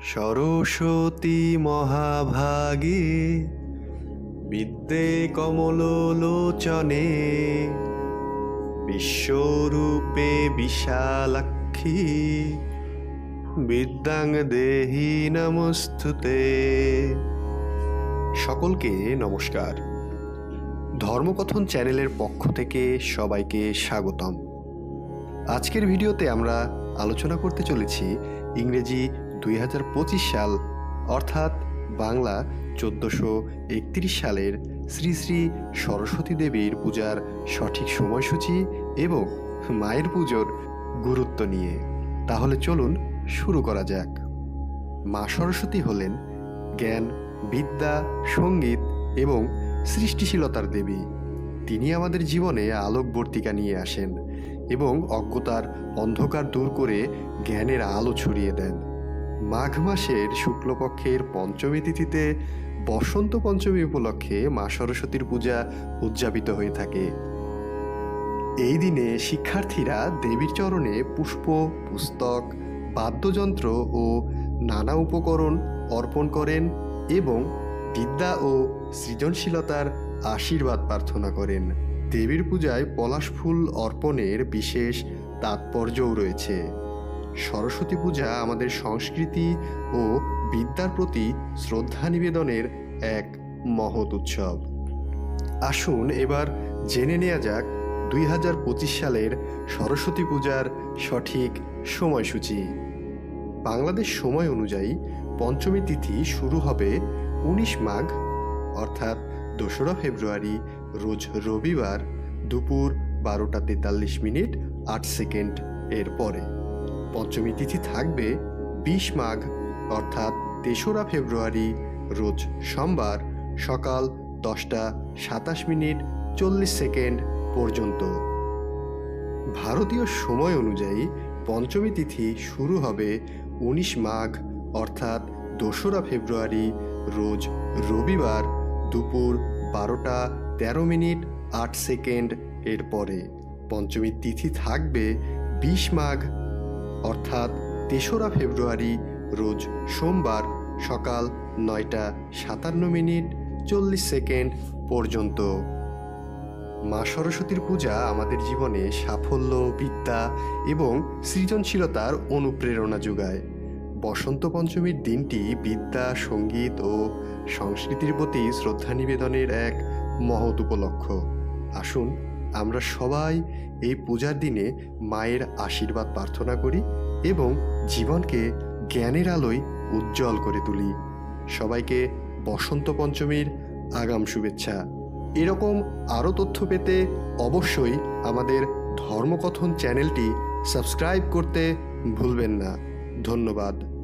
সরস্বতী মহাভাগে বিদ্যে কমলোচনে বিশ্বরূপে বিশালাক্ষী বিদ্যাং দেহি নমস্তুতে। সকলকে নমস্কার। ধর্মকথন চ্যানেলের পক্ষ থেকে সবাইকে স্বাগতম। আজকের ভিডিওতে আমরা আলোচনা করতে চলেছি ইংরেজি দুই হাজার পঁচিশ সাল, অর্থাৎ বাংলা চোদ্দোশো একত্রিশ সালের শ্রী শ্রী সরস্বতী দেবীর পূজার সঠিক সময়সূচি এবং মায়ের পুজোর গুরুত্ব নিয়ে। তাহলে চলুন শুরু করা যাক। মা সরস্বতী হলেন জ্ঞান, বিদ্যা, সংগীত এবং সৃষ্টিশীলতার দেবী। তিনি আমাদের জীবনে আলোকবর্তিকা নিয়ে আসেন এবং অজ্ঞতার অন্ধকার দূর করে জ্ঞানের আলো ছড়িয়ে দেন। মাঘ মাসের শুক্লপক্ষের পঞ্চমী তিথিতে বসন্ত পঞ্চমী উপলক্ষে মা সরস্বতীর পূজা উদযাপিত হয়ে থাকে। এই দিনে শিক্ষার্থীরা দেবীর চরণে পুষ্প, পুস্তক, বাদ্যযন্ত্র ও নানা উপকরণ অর্পণ করেন এবং বিদ্যা ও সৃজনশীলতার আশীর্বাদ প্রার্থনা করেন। দেবীর পূজায় পলাশ ফুল অর্পণের বিশেষ তাৎপর্যও রয়েছে। সরস্বতী পূজা আমাদের সংস্কৃতি ও বিদ্যার প্রতি শ্রদ্ধা নিবেদনের এক মহৎ উৎসব। আসুন এবার জেনে নেওয়া যাক দুই হাজার পঁচিশ সালের সরস্বতী পূজার সঠিক সময়সূচি। বাংলাদেশ সময় অনুযায়ী পঞ্চমী তিথি শুরু হবে উনিশ মাঘ, অর্থাৎ দোসরা ফেব্রুয়ারি, রোজ রবিবার দুপুর বারোটা তেতাল্লিশ মিনিট আট সেকেন্ড এর পরে। পঞ্চমী তিথি থাকবে বিশ মাঘ, অর্থাৎ তেসরা ফেব্রুয়ারি, রোজ সোমবার সকাল দশটা সাতাশ মিনিট চল্লিশ সেকেন্ড পর্যন্ত। ভারতীয় সময় অনুযায়ী পঞ্চমী তিথি শুরু হবে উনিশ মাঘ, অর্থাৎ দোসরা ফেব্রুয়ারি, রোজ রবিবার দুপুর বারোটা তেরো মিনিট আট সেকেন্ড এর পরে পঞ্চমী তিথি থাকবে বিশ মাঘ অর্থাৎ তেসরা ফেব্রুয়ারি রোজ সোমবার সকাল নয়টা সাতান্ন মিনিট চল্লিশ সেকেন্ড পর্যন্ত। মা সরস্বতীর পূজা আমাদের জীবনে সাফল্য, বিদ্যা এবং সৃজনশীলতার অনুপ্রেরণা যোগায়। বসন্ত পঞ্চমীর দিনটি বিদ্যা, সংগীত ও সংস্কৃতির প্রতি শ্রদ্ধা নিবেদনের এক মহৎ উপলক্ষ। আসুন আমরা সবাই এই পূজার দিনে মায়ের আশীর্বাদ প্রার্থনা করি এবং জীবনকে জ্ঞানের আলোয় উজ্জ্বল করে তুলি। সবাইকে বসন্ত পঞ্চমীর আগাম শুভেচ্ছা। এরকম আরও তথ্য পেতে অবশ্যই আমাদের ধর্মকথন চ্যানেলটি সাবস্ক্রাইব করতে ভুলবেন না। ধন্যবাদ।